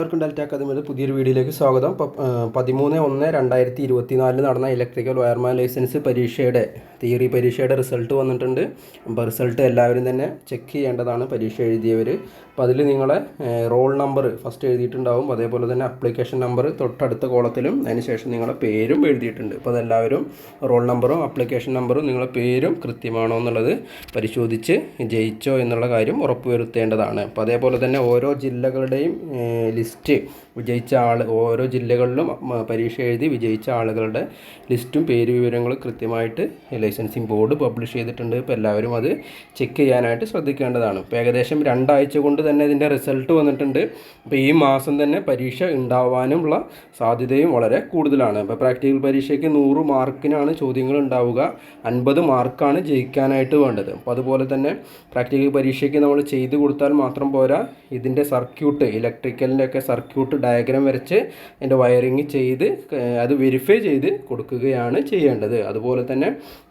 എല്ലാവർക്കും ഡെൽറ്റ അക്കാദമിയുടെ പുതിയൊരു വീഡിയോയിലേക്ക് സ്വാഗതം. പതിമൂന്ന് ഒന്ന് രണ്ടായിരത്തി ഇരുപത്തി നാലിൽ നടന്ന ഇലക്ട്രിക്കൽ വയർമാൻ ലൈസൻസ് പരീക്ഷയുടെ തിയറി പരീക്ഷയുടെ റിസൾട്ട് വന്നിട്ടുണ്ട്. അപ്പോൾ റിസൾട്ട് എല്ലാവരും തന്നെ ചെക്ക് ചെയ്യേണ്ടതാണ് പരീക്ഷ എഴുതിയവർ അപ്പോൾ അതിൽ നിങ്ങളെ റോൾ നമ്പർ ഫസ്റ്റ് എഴുതിയിട്ടുണ്ടാവും. അതേപോലെ തന്നെ അപ്ലിക്കേഷൻ നമ്പർ തൊട്ടടുത്ത കോളത്തിലും അതിനുശേഷം നിങ്ങളുടെ പേരും എഴുതിയിട്ടുണ്ട്. അപ്പോൾ അതെല്ലാവരും റോൾ നമ്പറും അപ്ലിക്കേഷൻ നമ്പറും നിങ്ങളുടെ പേരും കൃത്യമാണോ എന്നുള്ളത് പരിശോധിച്ച് ജയിച്ചോ എന്നുള്ള കാര്യം ഉറപ്പുവരുത്തേണ്ടതാണ്. അപ്പോൾ അതേപോലെ തന്നെ ഓരോ ജില്ലകളുടെയും ലിസ്റ്റ് വിജയിച്ച ആൾ ഓരോ ജില്ലകളിലും പരീക്ഷ എഴുതി വിജയിച്ച ആളുകളുടെ ലിസ്റ്റും പേര് വിവരങ്ങളും കൃത്യമായിട്ട് ലൈസൻസിങ് ബോർഡ് പബ്ലിഷ് ചെയ്തിട്ടുണ്ട്. ഇപ്പോൾ എല്ലാവരും അത് ചെക്ക് ചെയ്യാനായിട്ട് ശ്രദ്ധിക്കേണ്ടതാണ്. ഇപ്പോൾ ഏകദേശം രണ്ടാഴ്ച കൊണ്ട് തന്നെ ഇതിന്റെ റിസൾട്ട് വന്നിട്ടുണ്ട്. അപ്പോൾ ഈ മാസം തന്നെ പരീക്ഷ ഉണ്ടാവാനുമുള്ള സാധ്യതയും വളരെ കൂടുതലാണ്. ഇപ്പോൾ പ്രാക്ടിക്കൽ പരീക്ഷയ്ക്ക് നൂറ് മാർക്കിനാണ് ചോദ്യങ്ങൾ ഉണ്ടാവുക. അൻപത് മാർക്കാണ് ജയിക്കാനായിട്ട് വേണ്ടത്. അപ്പോൾ അതുപോലെ തന്നെ പ്രാക്ടിക്കൽ പരീക്ഷയ്ക്ക് നമ്മൾ ചെയ്ത് കൊടുത്താൽ മാത്രം പോരാ ഇതിന്റെ സർക്യൂട്ട് ഇലക്ട്രിക്കലിന്റെ ഒക്കെ സർക്യൂട്ട് ഡയഗ്രാം വരച്ച് അതിന്റെ വയറിങ് ചെയ്ത് അത് വെരിഫൈ ചെയ്ത് കൊടുക്കുകയാണ് ചെയ്യേണ്ടത്. അതുപോലെ തന്നെ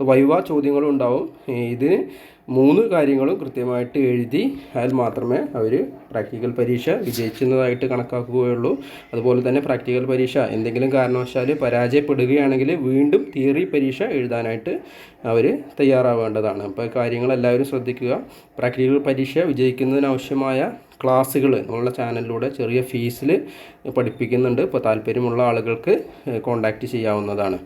വൈവ ചോദ്യങ്ങളും ഉണ്ടാവും ഇതിന് മൂന്ന് കാര്യങ്ങളും കൃത്യമായിട്ട് എഴുതി അതിൽ മാത്രമേ അവർ പ്രാക്ടിക്കൽ പരീക്ഷ വിജയിക്കുന്നതായിട്ട് കണക്കാക്കുകയുള്ളൂ. അതുപോലെ തന്നെ പ്രാക്ടിക്കൽ പരീക്ഷ എന്തെങ്കിലും കാരണവശാൽ പരാജയപ്പെടുകയാണെങ്കിൽ വീണ്ടും തിയറി പരീക്ഷ എഴുതാനായിട്ട് അവർ തയ്യാറാവേണ്ടതാണ്. അപ്പോൾ കാര്യങ്ങൾ എല്ലാവരും ശ്രദ്ധിക്കുക. പ്രാക്ടിക്കൽ പരീക്ഷ വിജയിക്കുന്നതിനാവശ്യമായ ക്ലാസ്സുകൾ നമ്മളുടെ ചാനലിലൂടെ ചെറിയ ഫീസിൽ പഠിപ്പിക്കുന്നുണ്ട്. ഇപ്പോൾ താല്പര്യമുള്ള ആളുകൾക്ക് കോൺടാക്റ്റ് ചെയ്യാവുന്നതാണ്.